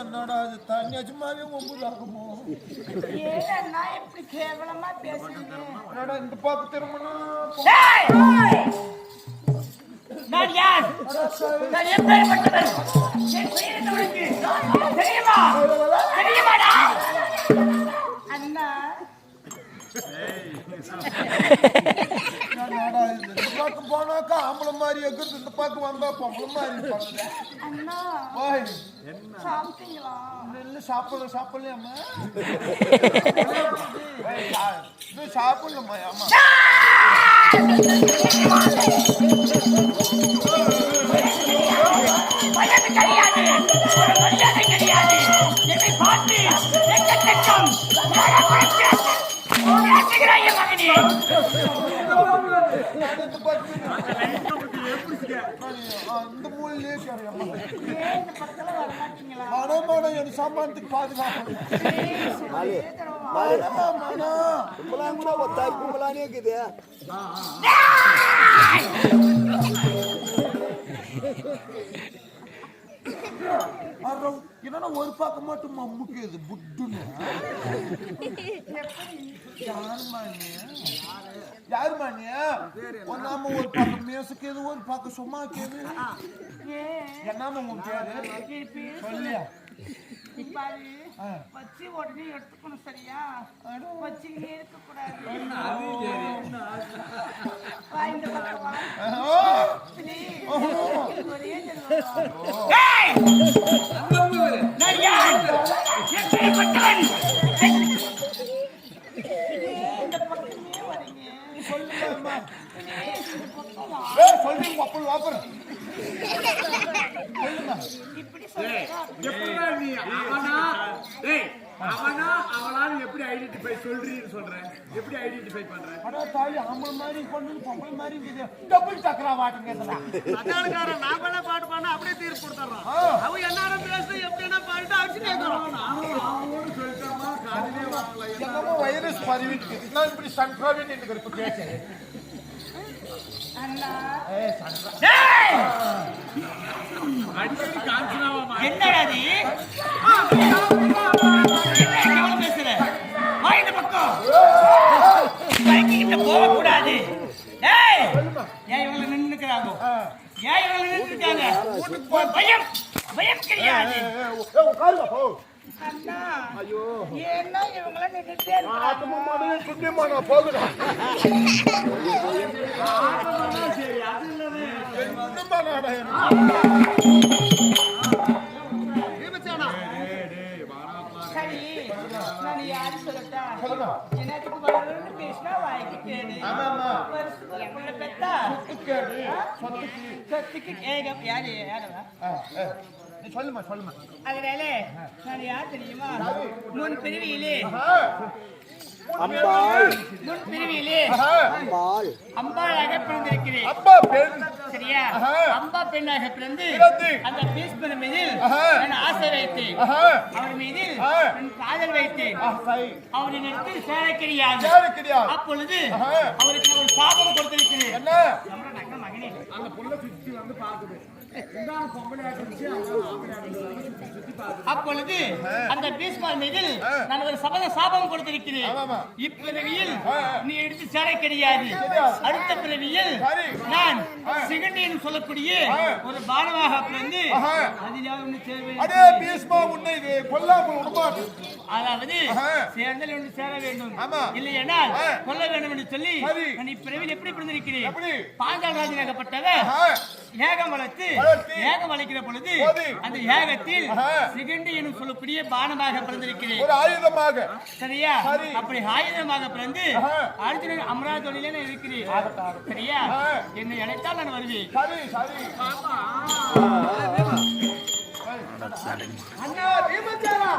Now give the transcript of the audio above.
என்னடா அது தண்ணி சும்மாவே ஒம்பது ஆகுமோ ஏன் இப்படி கேவலமா பேசுறீங்க என்னடா இந்த பக்கம் திரும்பணும் நான் யார் நான் எப்பேற்பட்டவன் என் பெயர் தெரியுமா தெரியுமாடா அண்ணா என்னடா இது இந்த பக்கம் போனாக்கா ஆம்பளை மாதிரி இருக்குது இந்த பக்கம் வந்தா பொம்பளை மாதிரி பண்ணுது சாப்பிடல இன்னும் சாப்பிடலம்மா ஆமா கிடையாது கிடையாது என்னை பார்த்து எக்கச்சக்கம் என் மகனே இந்த மூலையிலே இருக்கிறேன் ஏன் இந்த பக்கத்துல வர மாட்டீங்களா மனம் மனம் என் சம்மானத்துக்கு ஒரு பக்கம் மட்டும் மம்முக்குது புட்டுன்னு. யாருமா நீ ஒன்னாம ஒரு பக்கம் மேசுக்குது ஒரு பக்கம் சும்மா கேது ஏன்? என்னமா உன் பேரு? சொல்லியா. வச்சு உடனே எடுத்துக்கணும் சரியா? வச்சுக்கிட்டே இருக்க கூடாது. ஒரே வாப்பறேன் சொல்லுங்க எப்படிடா நீ அவனா? டேய் அவனா அவளான்னு எப்படி ஐடென்டிஃபை சொல்றீன்னு சொல்ற? எப்படி ஐடென்டிஃபை பண்ற? அடா ஆம்பளை மாதிரி பொண்ணு பொம்பளை மாதிரி இருக்குது டபுள் சக்கரா வாட்டுங்கிறதுல அதான்காரன் நாமளே பாட்டு பாடினா அப்படியே தீர்ப்பு கொடுத்துறோம் அவ எல்லாரும் பேசு எப்படின்னா பாடிட்டு அடிச்சு கேட்கறோம் நானும் சொல்லிட்டோமா காதலே வாங்கல. என்னமோ வைரஸ் பரவிட்டு நான் இப்படி சன்ஃபிளவர் எனக்கு இப்ப கேட்க அண்ணா ஏய் என்ன ஏன் இவங்க நின்னுக்கிறாங்க ஏன் இவங்க நின்னுட்டாங்க பயம் பயம் கிடையாது உட்காருங்க போ அண்ணா ஐயோ ஏன்னா இவங்கள நின்னுட்டே மாதிரி நான் போகுதா சொல்லுமா சொல்லுமா. அதனால நான் யார் தெரியுமா? முன் பிரிவியிலே அம்பாள் முன் பிரிவிலே ஆஹா. அம்பாள் அம்பாளாக பிறந்திருக்கிறேன் அப்பா பெண் சரியா. அம்பா பெண்ணாக பிறந்து. அந்த பீஷ்மர் மீதில் ஆஹா. நான் ஆசை வைத்தேன். அவர் மீதில் ஆ. நான் காதல் வைத்தேன். அவரின் இடத்தில் சேர கிடையாது? அப்பொழுது. அவருக்கு ஒரு சாபம் கொடுத்திருக்கிறேன் அந்த சுத்தி வந்து பாக்குது அப்பொழுது அந்த பீஷ்மர் மீதில் நான் ஒரு சபத சாபம் கொடுத்திருக்கிறேன். இப்பிறவியில். நீ எடுத்து சேர கிடையாது. அடுத்த பிறவியில். நான் சிகண்டின்னு சொல்லக்கூடிய. ஒரு பானமாக பிறந்து அதாவது. சேர்ந்தல் ஒன்று சேர வேண்டும். இல்லையென்றால். கொல்ல வேண்டும் என்று சொல்லி. நான் இப்பிறவியில் எப்படி பிறந்திருக்கிறேன் எப்படி? பாஞ்சால் ராஜனாகப்பட்டவர் ஆஹா. ஏகம் வளர்த்து. ஏகம் வளைக்கிற பொழுது. அந்த ஏகத்தில். சிகண்டி எனும் சொல்லக்கூடிய பானமாக பிறந்திருக்கிறேன். ஒரு ஆயுதமாக. சரியா? சரி. அப்படி ஆயுதமாக பிறந்து. அர்ஜுனன் அமராவதியிலே நான் இருக்கிறேன். சரியா. என்னை அழைத்தால் நான் வருவேன். அண்ணா பீமச்சாரா